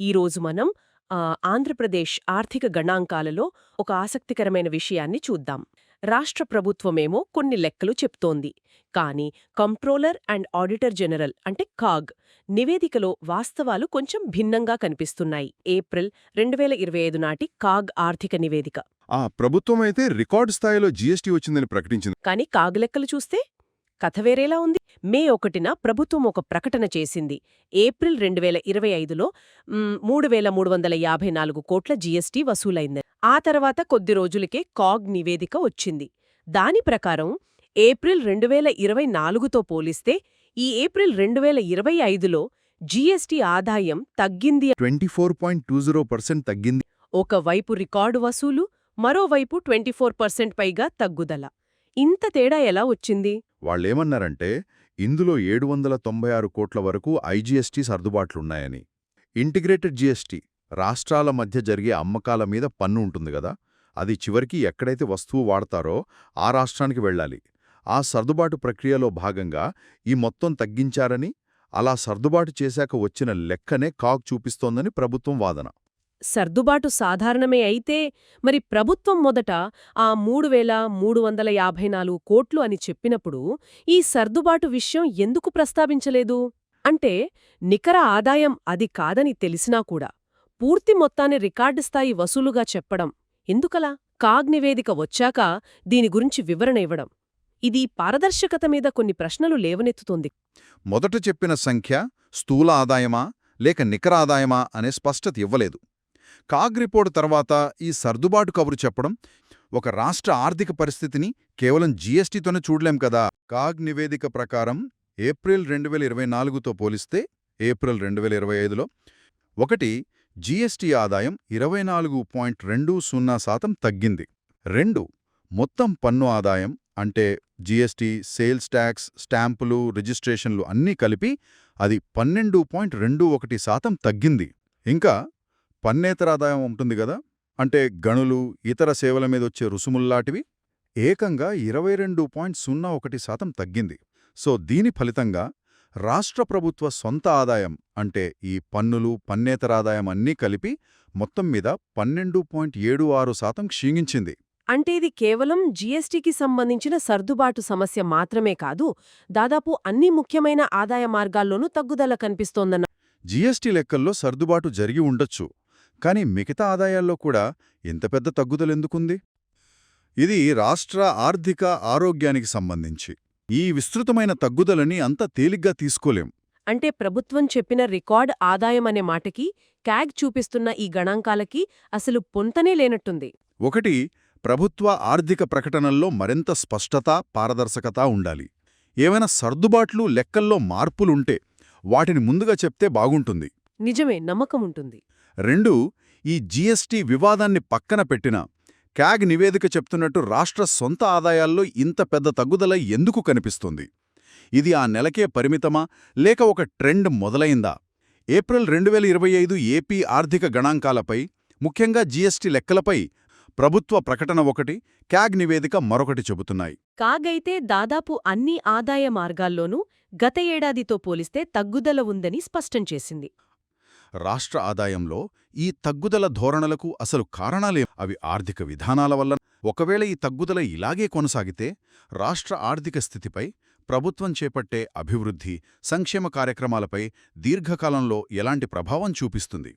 ఈరోజు మనం ఆంధ్రప్రదేశ్ ఆర్థిక గణాంకాలలో ఒక ఆసక్తికరమైన విషయాన్ని చూద్దాం. రాష్ట్ర ప్రభుత్వమేమో కొన్ని లెక్కలు చెప్తోంది. కానీ కంట్రోలర్ అండ్ ఆడిటర్ జనరల్ అంటే కాగ్ నివేదికలో వాస్తవాలు కొంచెం భిన్నంగా కనిపిస్తున్నాయి. ఏప్రిల్ రెండు వేల ఇరవై ఐదు నాటి కాగ్ ఆర్థిక నివేదిక. ఆ ప్రభుత్వం అయితే రికార్డు స్థాయిలో జీఎస్టీ వచ్చిందని ప్రకటించింది. కానీ కాగ్ లెక్కలు చూస్తే కథ వేరేలా ఉంది. మే ఒకటిన ప్రభుత్వం ఒక ప్రకటన చేసింది. ఏప్రిల్ రెండు వేల ఇరవై ఐదులో మూడు వేల మూడు వందల యాభై నాలుగు కోట్ల జీఎస్టీ వసూలైంది. ఆ తర్వాత కొద్ది రోజులకే కాగ్ నివేదిక వచ్చింది. దాని ప్రకారం ఏప్రిల్ రెండు వేల ఇరవై నాలుగుతో పోలిస్తే ఈ ఏప్రిల్ రెండు వేల ఇరవై ఐదులో జీఎస్టీ ఆదాయం తగ్గింది. Twenty four point two zero percent తగ్గింది. ఒకవైపు రికార్డు వసూలు మరోవైపు ట్వంటీ ఫోర్ పర్సెంట్ పైగా తగ్గుదల. ఇంత తేడా ఎలా వచ్చింది? వాళ్ళేమన్నారంటే ఇందులో ఏడు వందల తొంభై ఆరు కోట్ల వరకు ఐజీఎస్టీ సర్దుబాట్లున్నాయని. ఇంటిగ్రేటెడ్ జీఎస్టీ రాష్ట్రాల మధ్య జరిగే అమ్మకాల మీద పన్ను ఉంటుంది కదా అది చివరికి ఎక్కడైతే వస్తువు వాడతారో ఆ రాష్ట్రానికి వెళ్ళాలి. ఆ సర్దుబాటు ప్రక్రియలో భాగంగా ఈ మొత్తం తగ్గించారని అలా సర్దుబాటు చేశాక వచ్చిన లెక్కనే కాక్ చూపిస్తోందని ప్రభుత్వం వాదన. సర్దుబాటు సాధారణమే అయితే మరి ప్రభుత్వం మొదట ఆ మూడు వేల మూడు వందల యాభై నాలుగు కోట్లు అని చెప్పినప్పుడు ఈ సర్దుబాటు విషయం ఎందుకు ప్రస్తావించలేదు? అంటే నికర ఆదాయం అది కాదని తెలిసినా కూడా పూర్తి మొత్తాన్ని రికార్డు స్థాయి వసూలుగా చెప్పడం ఎందుకలా? కాగ్ నివేదిక వచ్చాక దీని గురించి వివరణ ఇవ్వడం. ఇది పారదర్శకత మీద కొన్ని ప్రశ్నలు లేవనెత్తుతోంది. మొదట చెప్పిన సంఖ్య స్థూల ఆదాయమా లేక నికర ఆదాయమా అనే స్పష్టత ఇవ్వలేదు. కాగ్ రిపోర్టు తర్వాత ఈ సర్దుబాటు కబురు చెప్పడం ఒక రాష్ట్ర ఆర్థిక పరిస్థితిని కేవలం జీఎస్టీతోనే చూడలేం కదా. కాగ్ నివేదిక ప్రకారం ఏప్రిల్ రెండు వేల ఇరవై నాలుగుతో పోలిస్తే ఏప్రిల్ రెండు వేల ఇరవై ఐదులో ఒకటి జీఎస్టీ ఆదాయం ఇరవై నాలుగు పాయింట్ రెండు సున్నా శాతం తగ్గింది. రెండు మొత్తం పన్ను ఆదాయం అంటే జీఎస్టీ సేల్స్ ట్యాక్స్ స్టాంపులు రిజిస్ట్రేషన్లు అన్నీ కలిపి అది పన్నెండు పాయింట్ రెండు ఒకటి శాతం తగ్గింది. ఇంకా పన్నేతరాదాయం ఉంటుంది గదా అంటే గనులు ఇతర సేవల మీదొచ్చే రుసుముల్లాంటివి? ఏకంగా ఇరవై రెండు పాయింట్ సున్నా ఒకటి శాతం తగ్గింది. సో దీని ఫలితంగా రాష్ట్ర ప్రభుత్వ సొంత ఆదాయం అంటే ఈ పన్నులు పన్నేతరాదాయం అన్నీ కలిపి మొత్తం మీద పన్నెండు పాయింట్ ఏడు ఆరు శాతం క్షీణించింది. అంటే ఇది కేవలం జీఎస్టీకి సంబంధించిన సర్దుబాటు సమస్య మాత్రమే కాదు దాదాపు అన్ని ముఖ్యమైన ఆదాయ మార్గాల్లోనూ తగ్గుదల కనిపిస్తోందన్న జీఎస్టీ లెక్కల్లో సర్దుబాటు జరిగి ఉండొచ్చు. కానీ మిగతా ఆదాయాల్లో కూడా ఇంత పెద్ద తగ్గుదలెందుకుంది? ఇది రాష్ట్ర ఆర్థిక ఆరోగ్యానికి సంబంధించి. ఈ విస్తృతమైన తగ్గుదలని అంత తేలిగ్గా తీసుకోలేం. అంటే ప్రభుత్వం చెప్పిన రికార్డ్ ఆదాయం అనే మాటకి క్యాగ్ చూపిస్తున్న ఈ గణాంకాలకి అసలు పొంతనే లేనట్టుంది. ఒకటి ప్రభుత్వ ఆర్థిక ప్రకటనల్లో మరింత స్పష్టత పారదర్శకత ఉండాలి. ఏవైనా సర్దుబాట్లు లెక్కల్లో మార్పులుంటే వాటిని ముందుగా చెప్తే బాగుంటుంది. నిజమే నమ్మకం ఉంటుంది రెండు ఈ జీఎస్టీ వివాదాన్ని పక్కన పెట్టిన క్యాగ్ నివేదిక చెప్తున్నట్టు రాష్ట్ర సొంత ఆదాయాల్లో ఇంత పెద్ద తగ్గుదల ఎందుకు కనిపిస్తుంది? ఇది ఆ నెలకే పరిమితమా? లేక ఒక ట్రెండ్ మొదలైందా? ఏప్రిల్ రెండు వేల ఇరవై ఐదు ఏపీ ఆర్థిక గణాంకాలపై ముఖ్యంగా జీఎస్టీ లెక్కలపై ప్రభుత్వ ప్రకటన ఒకటి క్యాగ్ నివేదిక మరొకటి చెబుతున్నాయి. కాగైతే దాదాపు అన్ని ఆదాయ మార్గాల్లోనూ గత ఏడాదితో పోలిస్తే తగ్గుదల ఉందని స్పష్టం చేసింది. రాష్ట్ర ఆదాయంలో ఈ తగ్గుదల ధోరణలకు అసలు కారణాలే అవి ఆర్థిక విధానాల వల్ల. ఒకవేళ ఈ తగ్గుదల ఇలాగే కొనసాగితే రాష్ట్ర ఆర్థిక స్థితిపై ప్రభుత్వం చేపట్టే అభివృద్ధి సంక్షేమ కార్యక్రమాలపై దీర్ఘకాలంలో ఎలాంటి ప్రభావం చూపిస్తుంది?